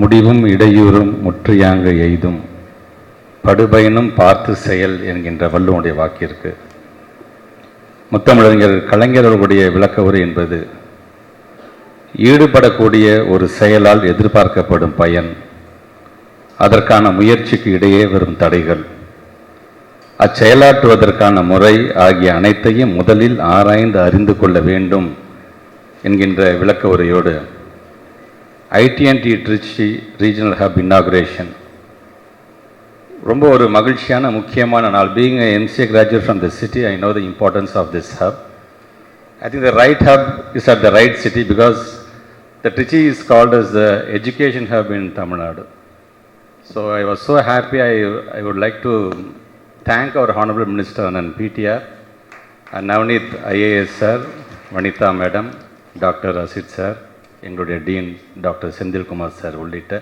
முடிவும் இடையூறும் முற்றியாங்க எய்தும். படுபயனும் பார்த்து செயல் என்கின்ற வள்ளுவனுடைய வாக்கிற்கு முத்தமிழறிஞர் கலைஞர்களுடைய விளக்க உரை என்பது ஈடுபடக்கூடிய ஒரு செயலால் எதிர்பார்க்கப்படும் பயன் அதற்கான முயற்சிக்கு இடையே வரும் தடைகள். அச்செயலாற்றுவதற்கான முறை ஆகிய அனைத்தையும் முதலில் ஆராய்ந்து அறிந்து கொள்ள வேண்டும் என்கின்ற விளக்க உரையோடு ITNT Trichy regional hub inauguration ரொம்ப ஒரு மகிழ்ச்சியான முக்கியமான நாள் being MCA graduate from the city I know the importance of this hub I think the right hub is at the right city because the Trichy is called as the education hub in Tamil Nadu so I was so happy I I would like to thank our honourable minister அண்ணன் PTR Navaneeth IAS sir Vanitha madam doctor Asith sir எங்களுடைய dean doctor Senthilkumar sir உள்ளிட்ட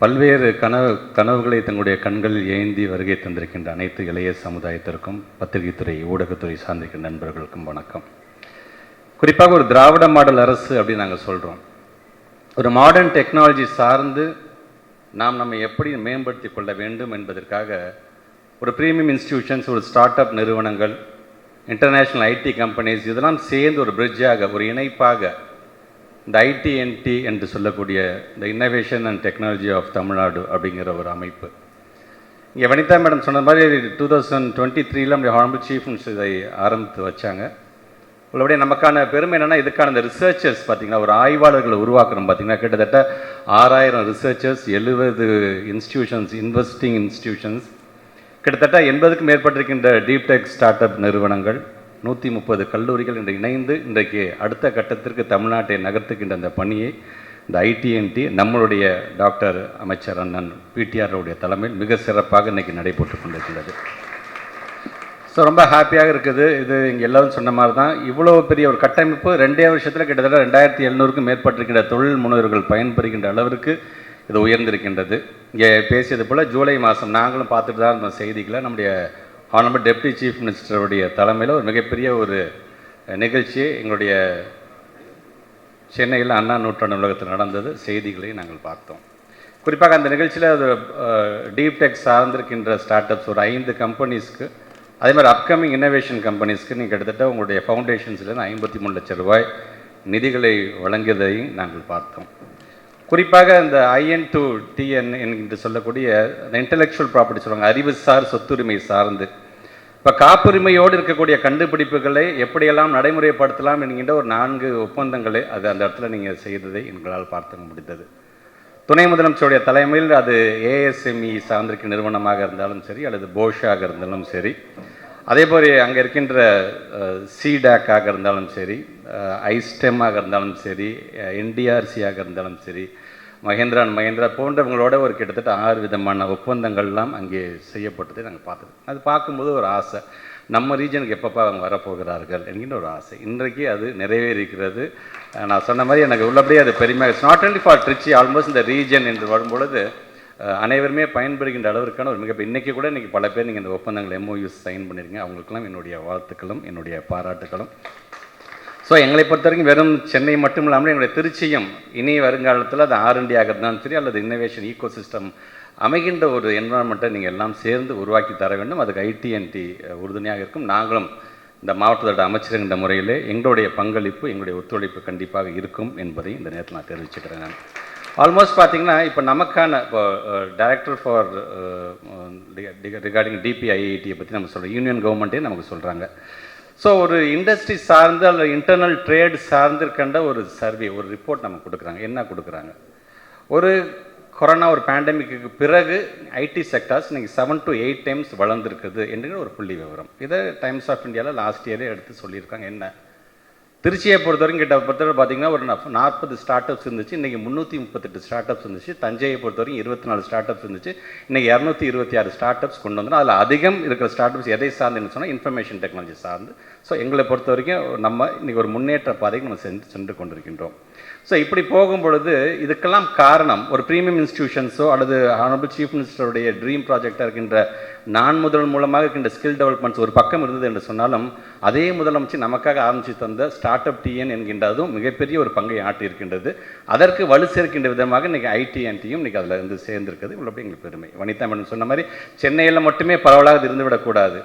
பல்வேறு கனவு கனவுகளை தங்களுடைய கண்களில் ஏந்தி வருகை தந்திருக்கின்ற அனைத்து இளைய சமுதாயத்திற்கும் பத்திரிகைத்துறை ஊடகத்துறை சார்ந்திருக்கின்ற நண்பர்களுக்கும் வணக்கம். குறிப்பாக ஒரு திராவிட மாடல் அரசு அப்படின்னு நாங்கள் சொல்கிறோம் ஒரு மாடர்ன் டெக்னாலஜி சார்ந்து நாம் நம்ம எப்படி மேம்படுத்தி கொள்ள வேண்டும் என்பதற்காக ஒரு ப்ரீமியம் இன்ஸ்டிடியூஷன்ஸ் ஒரு ஸ்டார்ட் அப் நிறுவனங்கள் இன்டர்நேஷ்னல் ஐடி கம்பெனிஸ் இதெல்லாம் சேர்ந்து ஒரு பிரிட்ஜாக ஒரு இணைப்பாக இந்த ஐடிஎன்டி என்று சொல்லக்கூடிய இந்த innovation and technology of Tamil Nadu அப்படிங்கிற ஒரு அமைப்பு. இங்கே வனிதா மேடம் சொன்ன மாதிரி டூ தௌசண்ட் டுவெண்ட்டி த்ரீல நம்முடைய ஹானபிள் சீஃப் மினிஸ்டர் இதை ஆரம்பித்து வச்சாங்க. உள்ளபடியே நமக்கான பெருமை என்னென்னா இதுக்கான இந்த ரிசர்ச்சர்ஸ் பார்த்தீங்கன்னா ஒரு ஆய்வாளர்களை உருவாக்குறோம் பார்த்தீங்கன்னா கிட்டத்தட்ட ஆறாயிரம் ரிசர்ச்சர்ஸ் எழுபது இன்ஸ்டியூஷன்ஸ் இன்வெஸ்டிங் இன்ஸ்டியூஷன்ஸ் கிட்டத்தட்ட எண்பதுக்கும் மேற்பட்டிருக்கின்ற டீப் டெக் ஸ்டார்ட் அப் நிறுவனங்கள் நூற்றி முப்பது கல்லூரிகள் இன்று இணைந்து இன்றைக்கு அடுத்த கட்டத்திற்கு தமிழ்நாட்டை நகர்த்துக்கின்ற அந்த பணியை இந்த ஐடிஎன்டி நம்மளுடைய டாக்டர் அமைச்சர் அண்ணன் பிடிஆருடைய தலைமையில் மிக சிறப்பாக இன்றைக்கி நடைபெற்று கொண்டிருக்கின்றது. ஸோ ரொம்ப ஹாப்பியாக இருக்குது. இது இங்கே எல்லோரும் சொன்ன மாதிரி தான் இவ்வளோ பெரிய ஒரு கட்டமைப்பு ரெண்டே வருஷத்தில் கிட்டத்தட்ட ரெண்டாயிரத்தி எழுநூறுக்கும் மேற்பட்டிருக்கின்ற தொழில் முனைவர்கள் பயன்பெறுகின்ற அளவிற்கு இது உயர்ந்திருக்கின்றது. இங்கே பேசியது போல் ஜூலை மாதம் நாங்களும் பார்த்துட்டு தான் இருந்தோம் செய்திகளை. நம்முடைய ஹானபிள் டெப்டி சீஃப் மினிஸ்டருடைய தலைமையில் ஒரு மிகப்பெரிய ஒரு நிகழ்ச்சி எங்களுடைய சென்னையில் அண்ணா நூற்றாண்டு உலகத்தில் நடந்தது. செய்திகளை நாங்கள் பார்த்தோம். குறிப்பாக அந்த நிகழ்ச்சியில் அது டீப் டெக் சார்ந்திருக்கின்ற ஸ்டார்ட் அப்ஸ் ஒரு ஐந்து கம்பெனிஸ்க்கு அதே மாதிரி அப்கமிங் இன்னோவேஷன் கம்பெனிஸ்க்கு நீங்கள் கிட்டத்தட்ட உங்களுடைய ஃபவுண்டேஷன்ஸ்லேருந்து ஐம்பத்தி மூணு லட்சம் ரூபாய் நிதிகளை வழங்கியதையும் நாங்கள் பார்த்தோம். குறிப்பாக இந்த ஐஎன் டு டிஎன் என்று சொல்லக்கூடிய இன்டெலெக்சுவல் இன்டலெக்சுவல் ப்ராப்பர்ட்டி சொல்லுவாங்க அறிவுசார் சொத்துரிமை சார்ந்து இப்போ காப்புரிமையோடு இருக்கக்கூடிய கண்டுபிடிப்புகளை எப்படியெல்லாம் நடைமுறைப்படுத்தலாம் என்கின்ற ஒரு நான்கு ஒப்பந்தங்களை அது அந்த இடத்துல நீங்கள் செய்ததை எங்களால் பார்த்து முடிந்தது. துணை முதலமைச்சருடைய தலைமையில் அது ஏஎஸ்எம்இ சார்ந்திருக்க நிறுவனமாக இருந்தாலும் சரி அல்லது போஷாக இருந்தாலும் சரி அதே போல் அங்கே இருக்கின்ற சிடாக்காக இருந்தாலும் சரி ஐஸ்டெம்மாக இருந்தாலும் சரி என்டிஆர்சியாக இருந்தாலும் சரி மகேந்திரா அண்ட் மகேந்திரா போன்றவங்களோட ஒரு கிட்டத்தட்ட ஆறு விதமான ஒப்பந்தங்கள்லாம் அங்கே செய்யப்பட்டதை நாங்கள் பார்த்தது. அது பார்க்கும்போது ஒரு ஆசை. நம்ம ரீஜனுக்கு எப்பப்போ அவங்க வரப்போகிறார்கள் என்கின்ற ஒரு ஆசை. இன்றைக்கு அது நிறைவேறிக்கிறது. நான் சொன்ன மாதிரி எனக்கு உள்ளபடியே அது பெருமையாக it's not only for Trichy almost இந்த ரீஜன் என்று வரும்பொழுது அனைவருமே பயன்படுகின்ற அளவிற்கான ஒரு மிக இன்றைக்கி கூட இன்றைக்கி பல பேர் நீங்கள் இந்த ஒப்பந்தங்கள் எம்ஓயூஸ் சைன் பண்ணியிருக்கீங்க அவங்களுக்கெல்லாம் என்னுடைய வாழ்த்துக்களும் என்னுடைய பாராட்டுகளும். ஸோ எங்களை பொறுத்த வரைக்கும் வெறும் சென்னை மட்டும் இல்லாமல் எங்களுடைய திருச்சியும் இனி வருங்காலத்தில் அது ஆர்என்டியாக இருந்தாலும் சரி அல்லது இன்னோவேஷன் ஈகோ சிஸ்டம் அமைகின்ற ஒரு என்வரான்மெண்ட்டை நீங்கள் எல்லாம் சேர்ந்து உருவாக்கி தர வேண்டும். அதுக்கு ஐடிஎன்டி உறுதுணையாக இருக்கும். நாங்களும் இந்த மாவட்டத்தோட அமைச்சருங்கிற முறையில் எங்களுடைய பங்களிப்பு எங்களுடைய ஒத்துழைப்பு கண்டிப்பாக இருக்கும் என்பதை இந்த நேரத்தில் நான் தெரிவிச்சுக்கிறேன் நான். ஆல்மோஸ்ட் பார்த்திங்கன்னா இப்போ நமக்கான இப்போ டைரக்டர் ஃபார் ரிகார்டிங் டிபிஐஐடியை பற்றி நம்ம சொல்கிறோம் யூனியன் கவர்மெண்ட்டே நமக்கு சொல்கிறாங்க ஸோ ஒரு இண்டஸ்ட்ரி சார்ந்து அல்லது இன்டர்னல் ட்ரேட் சார்ந்து ஒரு சர்வே ஒரு ரிப்போர்ட் நமக்கு கொடுக்குறாங்க. என்ன கொடுக்குறாங்க? ஒரு கொரோனா ஒரு பேண்டமிக்கு பிறகு ஐடி செக்டார்ஸ் இன்றைக்கி செவன் டு எயிட் டைம்ஸ் வளர்ந்துருக்குது என்கிற ஒரு புள்ளி விவரம் இதை டைம்ஸ் ஆஃப் இந்தியாவில் லாஸ்ட் இயரே எடுத்து சொல்லியிருக்காங்க. என்ன? திருச்சியை பொறுத்த வரைக்கும் கிட்ட பொறுத்தவரை பார்த்தீங்கன்னா ஒரு நாற்பது ஸ்டார்ட் அப்ஸ் இருந்துச்சு. இன்றைக்கி முந்நூற்றி முப்பத்தெட்டு ஸ்டார்ட் அப்ஸ் இருந்துச்சு. தஞ்சையை பொறுத்த வரைக்கும் இருபத்தி நாலு ஸ்டார்ட் அப்ஸ் இருந்துச்சு. இன்றைக்கி இரநூத்தி இருபத்தி ஆறு ஸ்டார்ட் அப்ஸ் கொண்டு வந்தோம் அதில் அதிகம் இருக்கிற ஸ்டார்ட் அப்ஸ் எதை சார்ந்துன்னு சொன்னால் இன்ஃபர்மேஷன் டெக்னாலஜி சார்ந்து. ஸோ எங்களை பொறுத்த வரைக்கும் நம்ம இன்றைக்கி ஒரு முன்னேற்ற பாதைக்கு நம்ம சென்று சென்று கொண்டிருக்கின்றோம். ஸோ இப்படி போகும் பொழுது இதுக்கெல்லாம் காரணம் ஒரு ப்ரீமியம் இன்ஸ்டியூஷன்ஸோ அல்லது ஆனரபிள் சீஃப் மினிஸ்டருடைய ட்ரீம் ப்ராஜெக்டாக இருக்கின்ற நான் முதல் மூலமாக இருக்கின்ற ஸ்கில் டெவலப்மெண்ட்ஸ் ஒரு பக்கம் இருந்தது என்று சொன்னாலும் அதே முதலமைச்சர் நமக்காக ஆரம்பித்து தந்த ஸ்டார்ட் அப் டிஎன் என்கின்ற அதுவும் மிகப்பெரிய ஒரு பங்கை ஆட்டியிருக்கின்றது அதற்கு வலு சேர்க்கின்ற விதமாக இன்றைக்கி ஐடிஎன்டியும் இன்றைக்கி அதில் இருந்து சேர்ந்திருக்கிறது இவ்வளோ எங்களுக்கு பெருமை. வனிதா மேடம் சொன்ன மாதிரி சென்னையில் மட்டுமே பரவலாக இது இருந்துவிடக்கூடாது.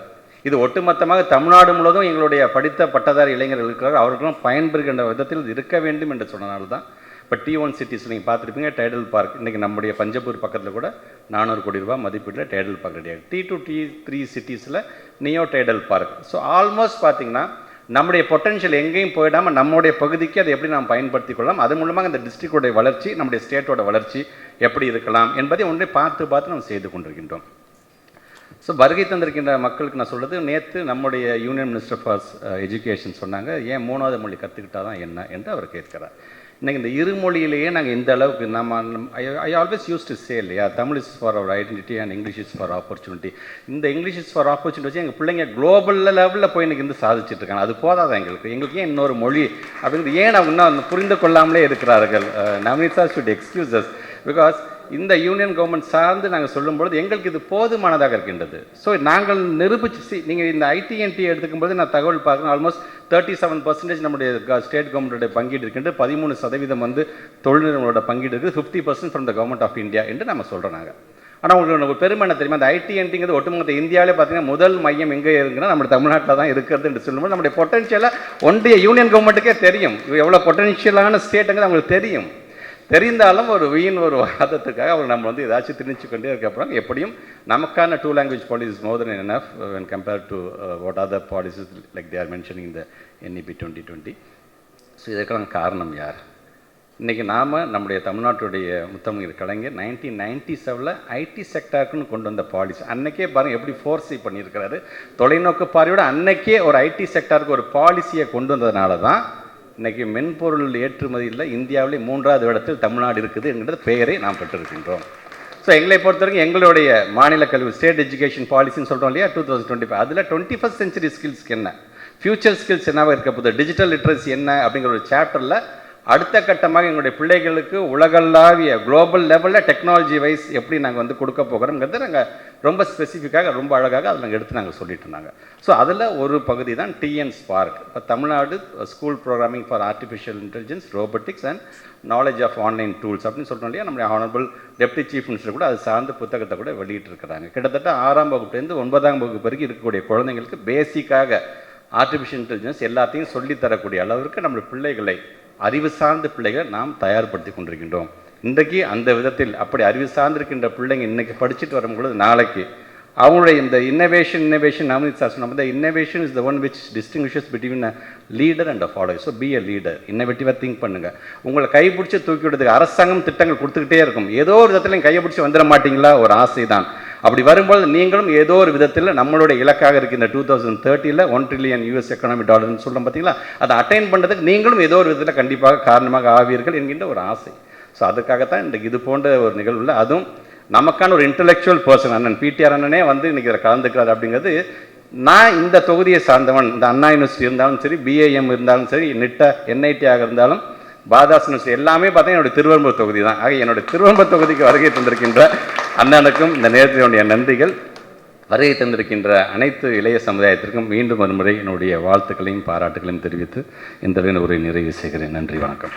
இது ஒட்டுமொத்தமாக தமிழ்நாடு முழுவதும் எங்களுடைய படித்த பட்டதாரி இளைஞர்கள் இருக்கிறார் அவர்களும் பயன்பெறுகின்ற விதத்தில் இருக்க வேண்டும் என்று சொன்னனால தான் இப்போ டி ஒன் சிட்டிஸ் நீங்கள் பார்த்துருப்பீங்க டைடல் பார்க் இன்றைக்கி நம்முடைய பஞ்சப்பூர் பக்கத்தில் கூட நானூறு கோடி ரூபாய் மதிப்பீட்டில் டைடல் பார்க் கிடையாது T two T three சிட்டிஸில் neo Tidel Park so almost பார்த்தீங்கன்னா நம்முடைய பொட்டன்ஷியல் எங்கேயும் போயிடாமல் நம்முடைய பகுதிக்கு அதை எப்படி நாம் பயன்படுத்திக் கொள்ளலாம்? அது மூலமாக இந்த டிஸ்ட்ரிக்டோடைய வளர்ச்சி நம்முடைய ஸ்டேட்டோட வளர்ச்சி எப்படி இருக்கலாம் என்பதை ஒன்றை பார்த்து பார்த்து நம்ம செய்து கொண்டிருக்கின்றோம். ஸோ வருகை தந்திருக்கின்ற மக்களுக்கு நான் சொல்கிறது நேற்று நம்முடைய யூனியன் மினிஸ்டர் ஃபார் எஜுகேஷன் சொன்னாங்க ஏன் மூணாவது மொழி கற்றுக்கிட்டா தான் என்ன? என்று அவர் கேட்கிறார். இன்றைக்கி இந்த இருமொழியிலேயே நாங்கள் இந்த அளவுக்கு நம்ம I always use to say இல்லையா Tamil is for our identity and English is for opportunity இந்த இங்கிலீஷ் இஸ் ஃபார் ஆப்பர்ச்சுனிட்டி வச்சு எங்கள் பிள்ளைங்க குளோபல் லெவலில் போய் இன்றைக்கி வந்து சாதிச்சுட்டு இருக்காங்க. அது போதாதான் எங்களுக்கு? எங்களுக்கு ஏன் இன்னொரு மொழி அப்படிங்கிறது ஏன் அவங்க இன்னும் புரிந்து கொள்ளாமலே இருக்கிறார்கள்? நவனிதா ஷுட் எக்ஸ்கியூசஸ் பிகாஸ் இந்த யூனியன் கவர்மெண்ட் சார்ந்து நாங்கள் சொல்லும்பொழுது எங்களுக்கு இது போதுமானதாக இருக்கின்றது. ஸோ நாங்கள் நிரூபிச்சு நீங்கள் இந்த ஐடிஎன்டி எடுத்துக்கும்போது நான் தகவல் பார்க்குறேன் ஆல்மோஸ்ட் தேர்ட்டி செவன் பர்சன்டேஜ் நம்முடைய ஸ்டேட் கவர்மெண்ட்டுடைய பங்கீடு இருக்கின்றது. பதிமூணு சதவீதம் வந்து தொழில் நிறுவனங்களோட பங்கீடு இருக்குது. Fifty percent from the government of India என்று நம்ம சொல்கிறோம் நாங்கள் ஆனால் உங்களுக்கு ஒரு பெருமை என்ன தெரியுமா? அந்த ஐடிஎன்டிங்கிறது ஒட்டுமொத்த இந்தியாவிலே பார்த்தீங்கன்னா முதல் மையம் எங்கே இருக்குன்னா நம்ம தமிழ்நாட்டில் தான் இருக்கிறது என்று சொல்லும்போது நம்முடைய பொட்டன்ஷியலாக ஒன்றிய யூனியன் கவர்மெண்ட்டுக்கே தெரியும். எவ்வளோ பொட்டன்ஷியலான ஸ்டேட்டுங்கிறது அவங்களுக்கு தெரியும். தெரிந்தாலும் ஒரு வீண் ஒரு வாதத்துக்காக அவர் நம்ம வந்து ஏதாச்சும் திணிச்சு கொண்டே இருக்கப்பறம் எப்படியும் நமக்கான two language policies more than enough when compare to what are the policies like they are mentioning the NEP twenty twenty so இதற்கெல்லாம் காரணம் யார்? இன்றைக்கி நாம் நம்முடைய தமிழ்நாட்டுடைய முத்தமிழ் கலைஞர் நைன்டீன் நைன்டி செவனில் ஐடி செக்டாருக்குன்னு கொண்டு வந்த பாலிசி அன்றைக்கே பாருங்கள் எப்படி ஃபோர்ஸி பண்ணியிருக்கிறாரு. தொலைநோக்கு பார்வையோட அன்னைக்கே ஒரு ஐடி செக்டாருக்கு ஒரு பாலிசியை கொண்டு வந்ததுனால தான் இன்றைக்கி மென்பொருள் ஏற்றுமதியில் இந்தியாவிலே மூன்றாவது இடத்தில் தமிழ்நாடு இருக்குது என்கிற பெயரை நாம் பெற்றிருக்கின்றோம். ஸோ எங்களை பொறுத்தவரைக்கும் எங்களுடைய மாநில கல்வி ஸ்டேட் எஜுகேஷன் பாலிசின்னு சொல்கிறோம் இல்லையா டூ தௌசண்ட் டுவெண்ட்டி ஃபைவ் அதில் டுவெண்ட்டி ஃபஸ்ட் சென்ச்சுரி ஸ்கில்ஸ்க்கு என்ன? ஃபியூச்சர் ஸ்கில்ஸ் என்னவாக இருக்க போகுது? டிஜிட்டல் லிட்ரஸி என்ன? அப்படிங்கிற ஒரு சாப்டரில் அடுத்த கட்டமாக எங்களுடைய பிள்ளைகளுக்கு உலகளாவிய குளோபல் லெவலில் டெக்னாலஜி வைஸ் எப்படி நாங்கள் வந்து கொடுக்க போகிறோங்கிறது நாங்கள் ரொம்ப ஸ்பெசிஃபிக்காக ரொம்ப அழகாக அதில் நாங்கள் எடுத்து நாங்கள் சொல்லிட்டு இருந்தாங்க. ஸோ அதில் ஒரு பகுதி தான் டிஎன் ஸ்பார்க் இப்போ Tamil Nadu school programming for artificial intelligence robotics and knowledge of online tools அப்படின்னு சொல்கிறோம் இல்லையா? நம்முடைய ஆனரபிள் டெப்டி சீஃப் மினிஸ்டர் கூட அது சார்ந்த புத்தகத்தை கூட வெளியிட்டிருக்கிறாங்க. கிட்டத்தட்ட ஆறாம் வகுப்புலேருந்து ஒன்பதாம் வகுப்பு வரைக்கும் இருக்கக்கூடிய குழந்தைங்களுக்கு பேசிக்காக ஆர்டிஃபிஷியல் இன்டெலிஜென்ஸ் எல்லாத்தையும் சொல்லித்தரக்கூடிய அளவிற்கு நம்ம பிள்ளைகளை அறிவு சார்ந்த பிள்ளைகளை நாம் தயார்படுத்தி கொண்டிருக்கின்றோம். இன்றைக்கு அந்த விதத்தில் அப்படி அறிவு சார்ந்திருக்கின்ற பிள்ளைங்க இன்றைக்கி படிச்சுட்டு வரும்பொழுது நாளைக்கு அவங்களுடைய இந்த இன்னோவேஷன் இன்னோவேஷன் நவனித் சார் சொன்ன innovation is the one which distinguishes between a leader and a follower so be a leader இன்னோவேட்டிவாக think பண்ணுங்கள் உங்களை கைப்பிடிச்சி தூக்கி விடுறதுக்கு அரசாங்கம் திட்டங்கள் கொடுத்துக்கிட்டே இருக்கும். ஏதோ ஒரு விதத்துலையும் கையை பிடிச்சி வந்துட மாட்டீங்களா? ஒரு ஆசை தான் அப்படி வரும்போது நீங்களும் ஏதோ ஒரு விதத்தில் நம்மளுடைய இலக்காக இருக்கின்ற டூ தௌசண்ட் தேர்ட்டியில் ஒன் ட்ரில்லியன் யூஎஸ் எக்கனாமி டாலர்னு சொல்கிறோம் பார்த்தீங்களா அதை அட்டைன் பண்ணுறதுக்கு நீங்களும் ஏதோ ஒரு விதத்தில் கண்டிப்பாக காரணமாக ஆவீர்கள் என்கின்ற ஒரு ஆசை. ஸோ அதுக்காகத்தான் இன்றைக்கு இது போன்ற ஒரு நிகழ்வில் அதுவும் நமக்கான ஒரு இன்டலெக்சுவல் பர்சன் அண்ணன் பிடிஆர் அண்ணனே வந்து இன்றைக்கி இதில் கலந்துக்கிறார் அப்படிங்கிறது. நான் இந்த தொகுதியை சார்ந்தவன் இந்த அண்ணா யூனிவர்சிட்டி இருந்தாலும் சரி பிஏஎம் இருந்தாலும் சரி நிட்ட என்ஐடியாக இருந்தாலும் பாதாஸ் யூனிவர்சிட்டி எல்லாமே பார்த்தீங்கன்னா என்னுடைய திருவெரும்பூர் தொகுதி தான். ஆக என்னுடைய திருவெரும்பூர் தொகுதிக்கு வருகை தந்திருக்கின்ற அண்ணனுக்கும் இந்த நேரத்தினுடைய நன்றிகள். வருகை தந்திருக்கின்ற அனைத்து இளைய சமுதாயத்திற்கும் மீண்டும் ஒருமுறை என்னுடைய வாழ்த்துக்களையும் பாராட்டுகளையும் தெரிவித்து இந்த உரை நிறைவு செய்கிறேன். நன்றி வணக்கம்.